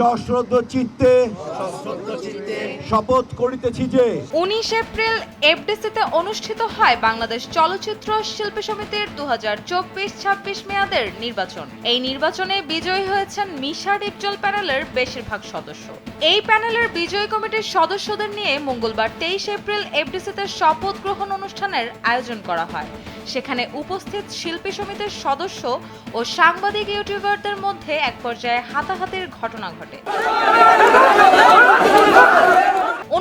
সশ্রদ্ধ চিত্তে শপথ করিতেছি যে উনিশ এপ্রিল এফডিসিতে অনুষ্ঠিত হয় বাংলাদেশ চলচ্চিত্র শিল্পী সমিতির দু হাজার চব্বিশ ছাব্বিশ মেয়াদের নির্বাচন। এই নির্বাচনে বিজয়ী হয়েছেন মিশা ডিপজল প্যানেলের বেশিরভাগ সদস্য। এই প্যানেলের বিজয়ী কমিটির সদস্যদের নিয়ে মঙ্গলবার তেইশ এপ্রিল এফডিসিতে শপথ গ্রহণ অনুষ্ঠানের আয়োজন করা হয়। সেখানে উপস্থিত শিল্পী সমিতির সদস্য ও সাংবাদিক ইউটিউবারদের মধ্যে এক পর্যায়ে হাতাহাতির ঘটনা ঘটে।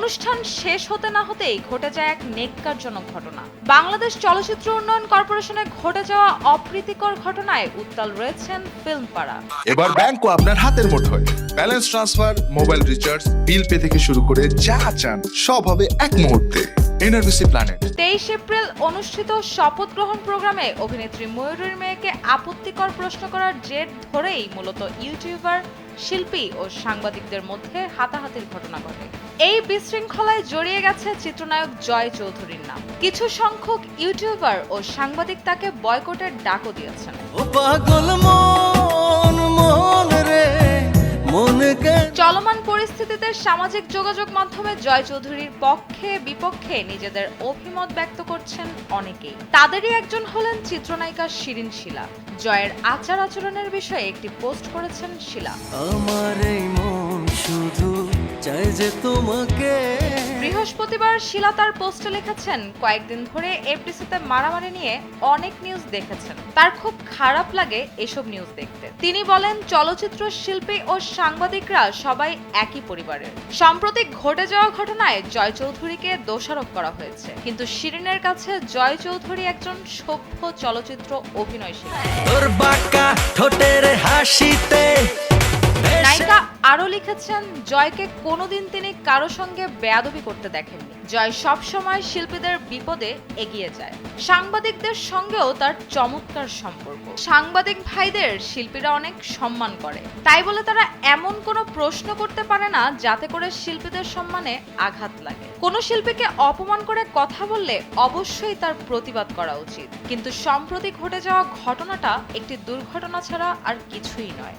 অনুষ্ঠান শেষ হতে না হতেই ঘটে যায় এক নেককারজনক ঘটনা। বাংলাদেশ চলচ্চিত্র উন্নয়ন কর্পোরেশনে ঘটে যাওয়া অপ্রীতিকর ঘটনায় উত্তাল রয়েছেন ফিল্ম পাড়া এবার ব্যাংকও আপনার হাতের মুঠোয়। Balance transfer, mobile recharge, bill pay থেকে শুরু করে যা চান সব হবে এক মুহূর্তে। এনআরবিসি প্ল্যানেট তেইশ এপ্রিল অনুষ্ঠিত শপথ গ্রহণ প্রোগ্রামে অভিনেত্রী ময়ূরীর মেয়েকে আপত্তিকর প্রশ্ন করার জের ধরেই মূলত ইউটিউবার শিল্পী ও সাংবাদিকদের মধ্যে হাতাহাতির ঘটনা ঘটে। এই বিশৃঙ্খলায় জড়িয়ে গেছে চিত্রনায়ক জয় চৌধুরীর নাম। কিছু সংখ্যক ইউটিউবার ও সাংবাদিক তাকে বয়কটের ডাকও দিয়েছেন। চলমান পরিস্থিতিতে সামাজিক যোগাযোগ মাধ্যমে জয় চৌধুরীর পক্ষে বিপক্ষে নিজেদের অভিমত ব্যক্ত করছেন অনেকেই। তাদেরই একজন হলেন চিত্রনায়িকা শিরিন শিলা। জয়ের আচার আচরণের বিষয়ে একটি পোস্ট করেছেন শিলা। আমার এই মন শুধু চাই যে তোমাকে বৃহস্পতিবার শিলা তার পোস্টে লিখেছেন, কয়েকদিন ধরে এফডিসিতে মারামারি নিয়ে অনেক নিউজ দেখেছেন। তার খুব খারাপ লাগে এসব নিউজ দেখতে। তিনি বলেন, চলচ্চিত্র শিল্পী ও সাংবাদিকরা সবাই একই পরিবারের। সাম্প্রতিক ঘটে যাওয়া ঘটনায় জয় চৌধুরীকে দোষারোপ করা হয়েছে। কিন্তু শিরিনের কাছে জয় চৌধুরী একজন সভ্য চলচ্চিত্র অভিনয় শিল্পী। তোর বাঁকা ঠোঁটের হাসিতে আরও লিখেছেন, জয়কে কোনোদিন তিনি কারও সঙ্গে বেয়াদবি করতে দেখেননি। জয় সবসময় শিল্পীদের বিপদে এগিয়ে যায়। সাংবাদিকদের সঙ্গেও তার চমৎকার সম্পর্ক। সাংবাদিক ভাইদের শিল্পীরা অনেক সম্মান করে। তাই বলে তারা এমন কোনো প্রশ্ন করতে পারে না, যাতে করে শিল্পীদের সম্মানে আঘাত লাগে। কোনো শিল্পীকে অপমান করে কথা বললে অবশ্যই তার প্রতিবাদ করা উচিত। কিন্তু সম্প্রতি ঘটে যাওয়া ঘটনাটা একটি দুর্ঘটনা ছাড়া আর কিছুই নয়।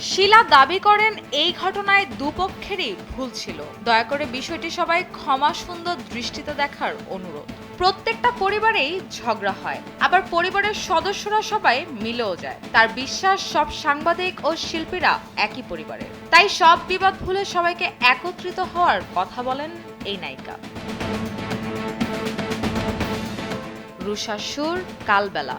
শিলা দাবি করেন এই ঘটনায় দুপক্ষেরই ভুল ছিল। দয়া করে বিষয়টি সবাই ক্ষমা সুন্দর দৃষ্টিতে দেখার অনুরোধ। প্রত্যেকটা পরিবারেই ঝগড়া হয়, আবার পরিবারের সদস্যরা সবাই মিলেও যায়। তার বিশ্বাস, সব সাংবাদিক ও শিল্পীরা একই পরিবারের। তাই সব বিবাদ ভুলে সবাইকে একত্রিত হওয়ার কথা বলেন এই নায়িকা। রুষা সুর, কালবেলা।